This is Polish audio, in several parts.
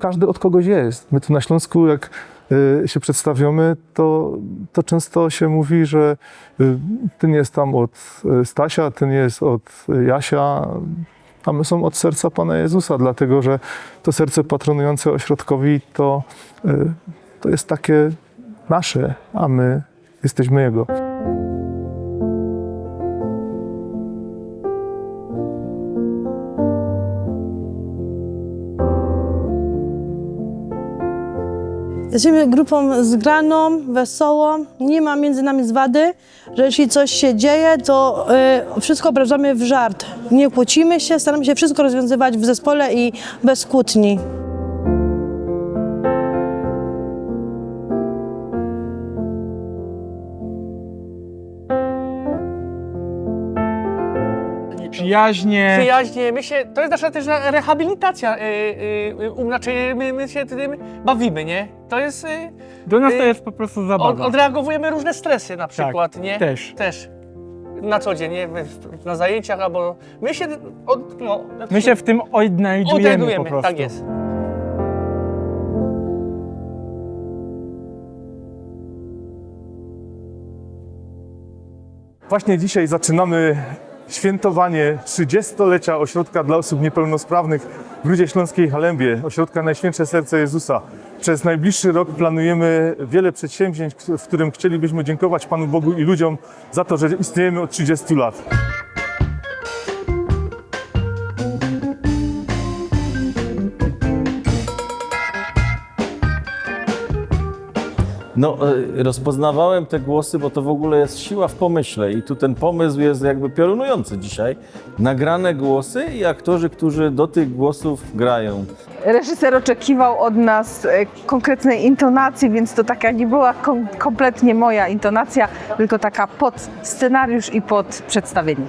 każdy od kogoś jest. My tu na Śląsku, jak y, się przedstawiamy, to, to często się mówi, że y, ten jest tam od y, Stasia, ten jest od Jasia, a my są od serca Pana Jezusa, dlatego że to serce patronujące ośrodkowi to, to jest takie nasze, a my jesteśmy Jego. Jesteśmy grupą zgraną, wesołą, nie ma między nami zwady, że jeśli coś się dzieje, to y, wszystko obrażamy w żart. Nie kłócimy się, staramy się wszystko rozwiązywać w zespole i bez kłótni. Przyjaźnie. Przyjaźnie, my się, to jest nasza też rehabilitacja, y, y, y, um, znaczy my, my się tym bawimy, nie? To jest, y, Do nas to y, jest po prostu od, zabawa. odreagowujemy różne stresy na przykład, nie? Tak, też. Też. Na co dzień, nie? W- Na zajęciach albo, my się, od, no, My się w tym odnajdujemy po prostu. tak jest. Właśnie dzisiaj zaczynamy świętowanie 30-lecia Ośrodka dla Osób Niepełnosprawnych w Grudzie Śląskiej Halembie, Ośrodka Najświętsze Serce Jezusa. Przez najbliższy rok planujemy wiele przedsięwzięć, w którym chcielibyśmy dziękować Panu Bogu i ludziom za to, że istniejemy od 30 lat. No, e, rozpoznawałem te głosy, bo to w ogóle jest siła w pomyśle i tu ten pomysł jest jakby piorunujący dzisiaj. Nagrane głosy i aktorzy, którzy do tych głosów grają. Reżyser oczekiwał od nas e, konkretnej intonacji, więc to taka nie była kom- kompletnie moja intonacja, tylko taka pod scenariusz i pod przedstawienie.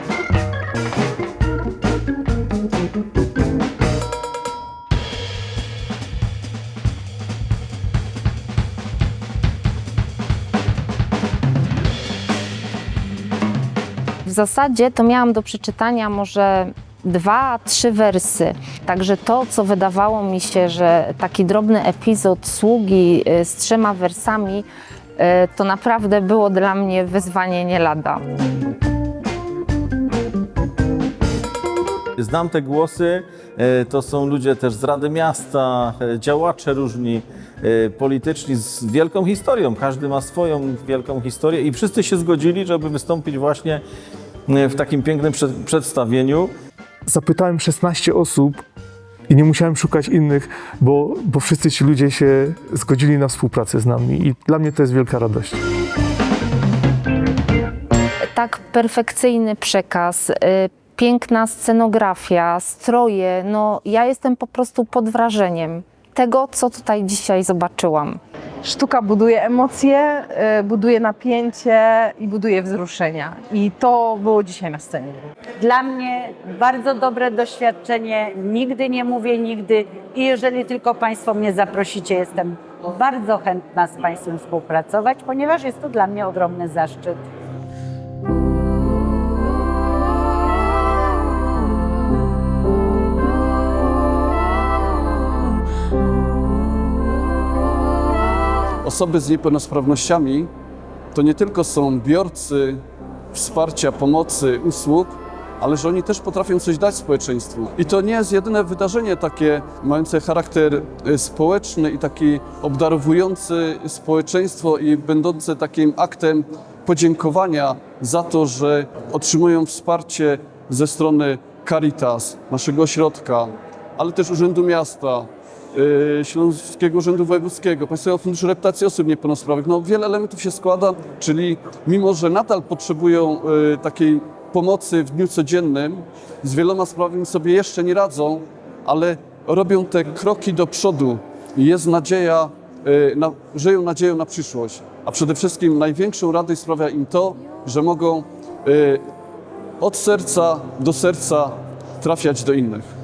W zasadzie to miałam do przeczytania może dwa, trzy wersy. Także to, co wydawało mi się, że taki drobny epizod sługi y, z trzema wersami, y, to naprawdę było dla mnie wyzwanie nie lada. Znam te głosy, e, to są ludzie też z Rady Miasta, działacze różni, polityczni z wielką historią. Każdy ma swoją wielką historię i wszyscy się zgodzili, żeby wystąpić właśnie w takim pięknym przed- przedstawieniu. Zapytałem 16 osób i nie musiałem szukać innych, bo, bo wszyscy ci ludzie się zgodzili na współpracę z nami i dla mnie to jest wielka radość. Tak perfekcyjny przekaz, y, piękna scenografia, stroje, no ja jestem po prostu pod wrażeniem tego, co tutaj dzisiaj zobaczyłam. Sztuka buduje emocje, e, buduje napięcie i buduje wzruszenia. I to było dzisiaj na scenie. Dla mnie bardzo dobre doświadczenie. Nigdy nie mówię nigdy i jeżeli tylko Państwo mnie zaprosicie, jestem bardzo chętna z Państwem współpracować, ponieważ jest to dla mnie ogromny zaszczyt. Osoby z niepełnosprawnościami to nie tylko są biorcy wsparcia, pomocy, usług, ale że oni też potrafią coś dać społeczeństwu. I to nie jest jedyne wydarzenie takie mające charakter y, społeczny i taki obdarowujący społeczeństwo i będące takim aktem podziękowania za to, że otrzymują wsparcie ze strony Caritas, naszego ośrodka, ale też Urzędu Miasta, Śląskiego Urzędu Wojewódzkiego, Państwowego Funduszu Reprezentacji Osób Niepełnosprawnych. No, wiele elementów się składa, czyli mimo, że nadal potrzebują y, takiej pomocy w dniu codziennym, z wieloma sprawami sobie jeszcze nie radzą, ale robią te kroki do przodu. Jest nadzieja, y, na, żyją nadzieją na przyszłość. A przede wszystkim największą radość sprawia im to, że mogą y, od serca do serca trafiać do innych.